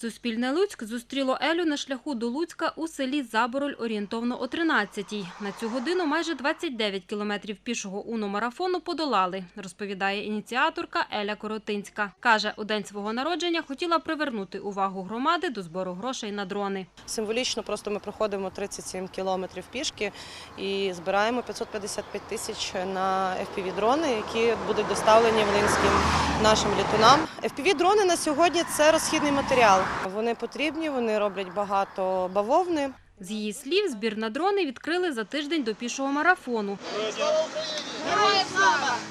Суспільне Луцьк зустріло Елю на шляху до Луцька у селі Забороль орієнтовно о 13-й. На цю годину майже 29 кілометрів пішого уно-марафону подолали, розповідає ініціаторка Еля Коротинська. Каже, у день свого народження хотіла привернути увагу громади до збору грошей на дрони. Символічно просто ми проходимо 37 кілометрів пішки і збираємо 555 тисяч на FPV-дрони, які будуть доставлені волинським нашим літунам. FPV-дрони на сьогодні це розхідний матеріал. Вони потрібні, вони роблять багато бавовни. З її слів, збір на дрони відкрили за тиждень до пішого марафону.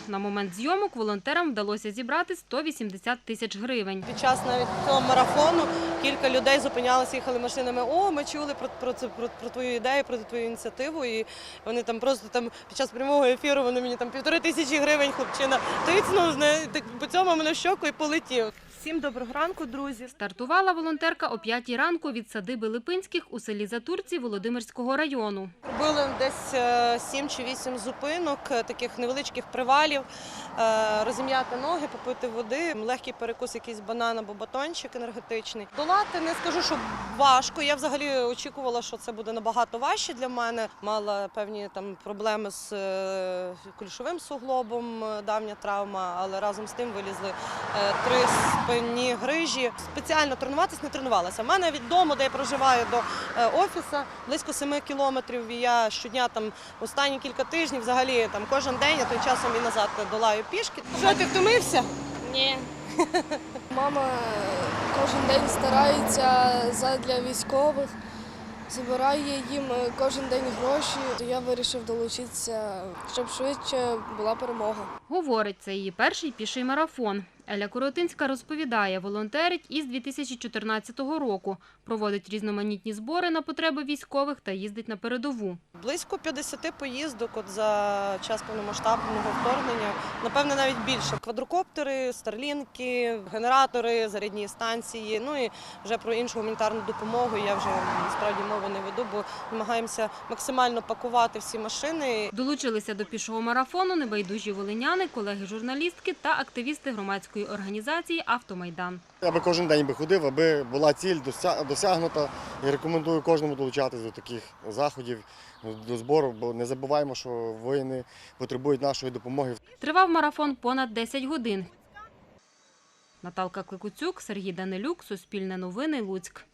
На момент зйомок волонтерам вдалося зібрати 180 тисяч гривень. Під час навіть цього марафону кілька людей зупинялися, їхали машинами. О, ми чули про, про це про, про твою ідею, про твою ініціативу. І вони там просто там під час прямого ефіру вони мені там півтори тисячі гривень, хлопчина. Тицнув так по цьому мене в щоку і полетів. Всім доброго ранку, друзі. Стартувала волонтерка о 5 ранку від садиби Липинських у селі Затурці Володимирського району. Робили десь е, сім чи вісім зупинок, е, таких невеличких привалів, е, розім'яти ноги, попити води, легкий перекус, якийсь банан або батончик енергетичний. Долати не скажу, що важко. Я взагалі очікувала, що це буде набагато важче для мене. Мала певні там проблеми з е, кульшовим суглобом, е, давня травма, але разом з тим вилізли е, три спинні грижі. Спеціально тренуватись не тренувалася. У мене від дому, де я проживаю, до е, офісу близько 7 кілометрів. І я щодня там останні кілька тижнів, взагалі там кожен день, а той часом і назад долаю пішки. Що ти втомився? Ні. Мама кожен день старається задля військових, збирає їм кожен день гроші. Я вирішив долучитися, щоб швидше була перемога. Говорить, це її перший піший марафон. Еля Коротинська розповідає, волонтерить із 2014 року, проводить різноманітні збори на потреби військових та їздить на передову. Близько 50 поїздок от за час повномасштабного вторгнення. Напевне, навіть більше. Квадрокоптери, старлінки, генератори, зарядні станції. Ну і вже про іншу гуманітарну допомогу я вже насправді мови не веду, бо намагаємося максимально пакувати всі машини. Долучилися до пішого марафону небайдужі волиняни, колеги-журналістки та активісти громадської організації «Автомайдан». Я би кожен день би ходив, аби була ціль досягнута. І рекомендую кожному долучатися до таких заходів, до збору, бо не забуваємо, що воїни потребують нашої допомоги. Тривав марафон понад 10 годин. Наталка Кликуцюк, Сергій Данилюк, Суспільне новини, Луцьк.